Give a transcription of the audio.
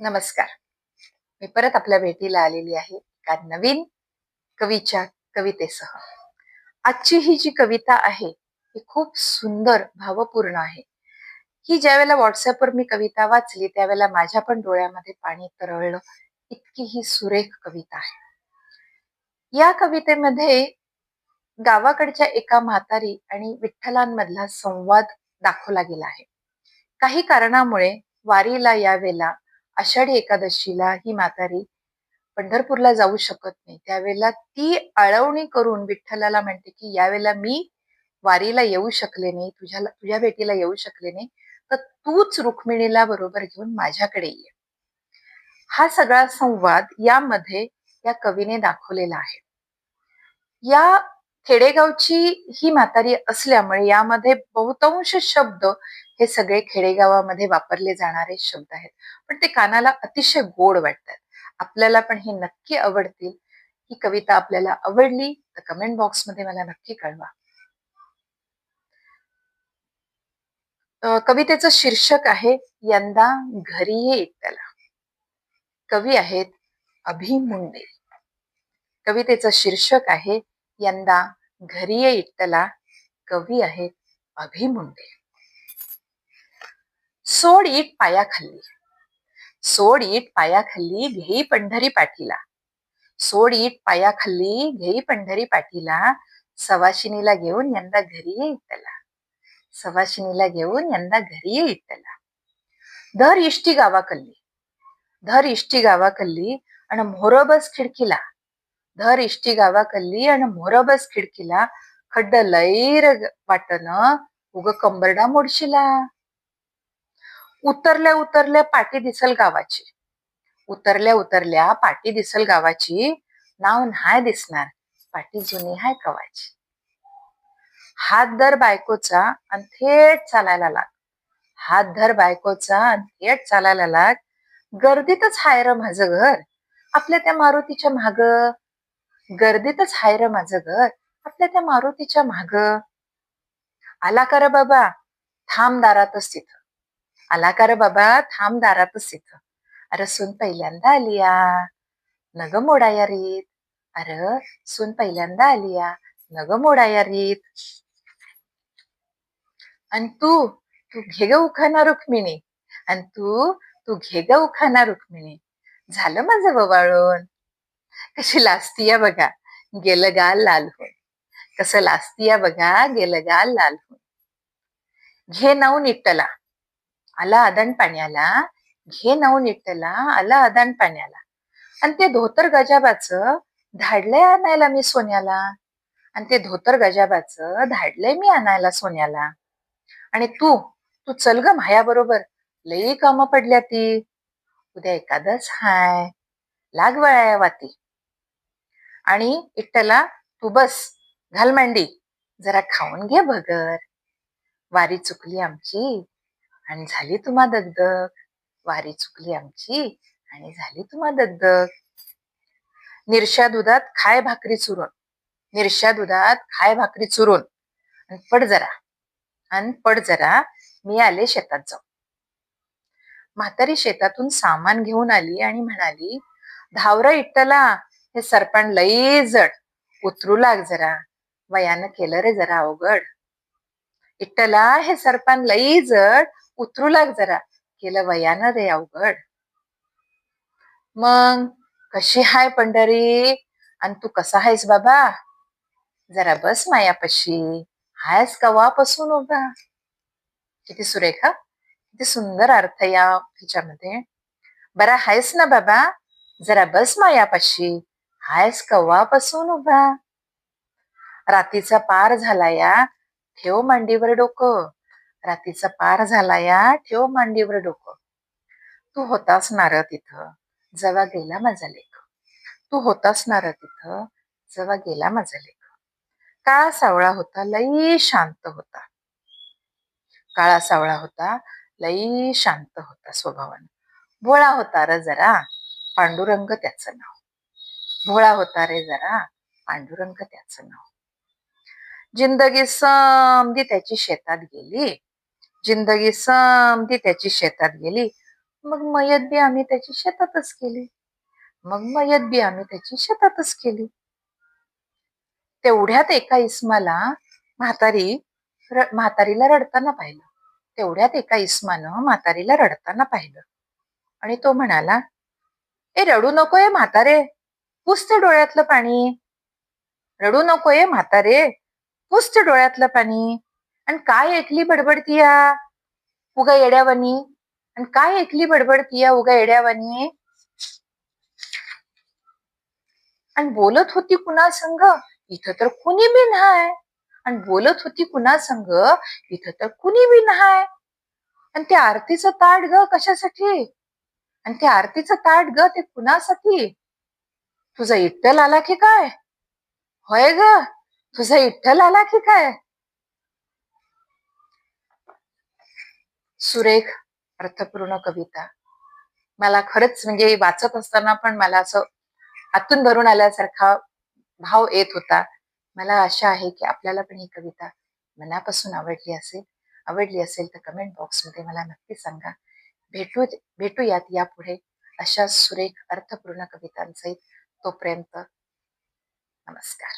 नमस्कार. मी परत आपल्या भेटीला आलेली आहे का नवीन कवीच्या कवितेसह. आजची ही जी कविता आहे ही खूप सुंदर भावपूर्ण आहे. ही ज्या वेळेला व्हॉट्सअपवर मी कविता वाचली त्यावेळेला माझ्या पण डोळ्यामध्ये पाणी तरळलं इतकी ही सुरेख कविता आहे. या कवितेमध्ये गावाकडच्या एका म्हातारी आणि विठ्ठलांमधला संवाद दाखवला गेला आहे. काही कारणामुळे वारीला यावेला आषाढी एकादशीला ही म्हातारी पंढरपूरला जाऊ शकत नाही. त्यावेळेला ती आळवणी करून विठ्ठलाला म्हणते की यावेळेला मी वारीला येऊ शकले नाही तुझ्या तुझ्या भेटीला येऊ शकले नाही तर तूच रुक्मिणीला बरोबर घेऊन माझ्याकडे ये. हा सगळा संवाद यामध्ये या कवीने दाखवलेला आहे. या खेडेगावची ही म्हातारी असल्यामुळे यामध्ये बहुतांश शब्द हे सगळे खेडेगावामध्ये वापरले जाणारे शब्द आहेत. पण ते कानाला अतिशय गोड वाटतात. आपल्याला पण हे नक्की आवडतील. ही कविता आपल्याला आवडली तर कमेंट बॉक्समध्ये मला नक्की कळवा. कवितेचं शीर्षक आहे यंदा घरी ये त्याला कवी आहेत अभिमुंडे कवितेचं शीर्षक आहे यंदा घरी ये इट्टला कवी आहेत अभिमुंडे सोड ईट पायाखाली. सोड ईट पायाखाली घेई पंढरी पाठीला सोड ईट पायाखाली घेई पंढरी पाठीला सवाशिनीला घेऊन यंदा घरी ये सवाशिनीला घेऊन यंदा घरी ये धर इष्टी गावाकल्ली. धर इष्टी गावाकल्ली आणि मोहरबस खिडकीला. धर इष्टी गावाकल्ली आणि मोहरबस खिडकीला. खड्ड लैर वाटन उग कंबरडा मोडशिला. उतरल्या उतरल्या पाटी दिसल गावाची. उतरल्या उतरल्या पाटी दिसल गावाची. नाव नाही दिसणार. पाटी जुनी हाय कवाची. हात धर बायकोचा आणि थेट चालायला लाग. हात धर बायकोचा आणि थेट चालायला लाग. गर्दीतच हाय र माझं घर. आपल्या त्या मारुतीच्या माग. गर्दीतच हाय र माझं घर. आपल्या त्या मारुतीच्या माग. आला कर बाबा? थांब दारातच तिथं. आला का रे बाबा थांब दारातच इथं अरे सून पहिल्यांदा आलिया. नग मोडाया रीत. अरे सून पहिल्यांदा आलिया. नग मोडाया रीत. आणि तू तू घे ग उखाना रुक्मिणी. आणि तू तू घे ग उखाना रुक्मिणी. झालं माझं बवाळून कशी लास्तिया बघा. गेलं गाल लाल होऊन. कसं लाजतीया बघा. गेलं गाल लाल होऊन. घे नाऊ निट्टला. आला आदान पाण्याला घे नऊ निट्टला आला आदान पाण्याला. आणि ते धोतर गजाबाच धाडलंय आणायला मी सोन्याला. आणि ते धोतर गजाबाच धाडलंय मी आणायला सोन्याला. आणि तू तू चल ग माया बरोबर लई काम पडल्या ती. उद्या एखादच हाय. लाग वळाया वाती. आणि इट्टला तू बस. घाल मांडी. जरा खाऊन घे भगर. वारी चुकली आमची. आणि झाली तुम्हा दगदग. वारी चुकली आमची आणि झाली तुम्हा दगदग. निरशा दुधात खाय भाकरी चुरून. निरशा दुधात खाय भाकरी चुरून. आणि पड जरा. आणि पड जरा. मी आले शेतात जाऊ म्हातारी शेतातून सामान घेऊन आली आणि म्हणाली धावर इट्टला. हे सरपण लई जड. उतरू लाग जरा. वयानं केलं रे जरा अवघड. इट्टला हे सरपण लई जड. उतरू लाग जरा. केलं वयानं रे अवघड. मग कशी हाय पंढरी? आणि तू कसा आहेस बाबा? जरा बस मायापाशी. हायस कवापासून उभा? किती सुरेख? किती सुंदर अर्थ या ह्याच्यामध्ये. बरा हायस ना बाबा? जरा बस मायापाशी. हायस कवापासून उभा? रातीचा पार झाला या. ठेव मांडीवर डोकं. रात्रीचा पार झाला या ठेव मांडीवर डोकं. तू होतास नार तिथं जवा गेला माझा लेख. तू होतास नार तिथं जवा गेला माझा लेख. काळा सावळा होता लई शांत होता. काळा सावळा होता लई शांत होता स्वभावानं. भोळा होता र जरा पांडुरंग त्याचं नाव. भोळा होता रे जरा पांडुरंग त्याचं नाव. जिंदगी समधी त्याची शेतात गेली जिंदगी समधी त्याची शेतात गेली. मग मयत बी आम्ही त्याची शेतातच केली. मग मयत बी आम्ही त्याची शेतातच केली. तेवढ्यात एका इस्माला म्हातारी र- म्हातारीला रडताना पाहिलं. तेवढ्यात एका इस्मानं म्हातारीला रडताना पाहिलं. आणि तो म्हणाला ए रडू नको ये म्हातारे. पुसते डोळ्यातलं पाणी. रडू नको ये म्हातारे. पुसते डोळ्यातलं पाणी. आणि काय ऐकली बडबडतीया उगा येड्यावानी? आणि काय ऐकली बडबडतीया उगा येड्यावानी? आणि बोलत होती कुणा संग? इथं तर कुणी बी नाही आणि बोलत होती कुणा संग? इथं तर कुणी बी नाही आणि ते आरतीचं ताट ग कशासाठी? आणि ते आरतीचं ताट ग ते कुणासाठी? तुझा इट्टल आला की काय? होय ग तुझा इट्टल आला की काय? सुरेख अर्थपूर्ण कविता. मला खरंच म्हणजे वाचत असताना पण मला असं आतून भरून आल्यासारखा भाव येत होता. मला आशा आहे की आपल्याला पण ही कविता मनापासून आवडली असेल आवडली असेल तर कमेंट बॉक्समध्ये मला नक्की सांगा. भेटू भेटूयात यापुढे अशा सुरेख अर्थपूर्ण कवितांसहित तोपर्यंत नमस्कार.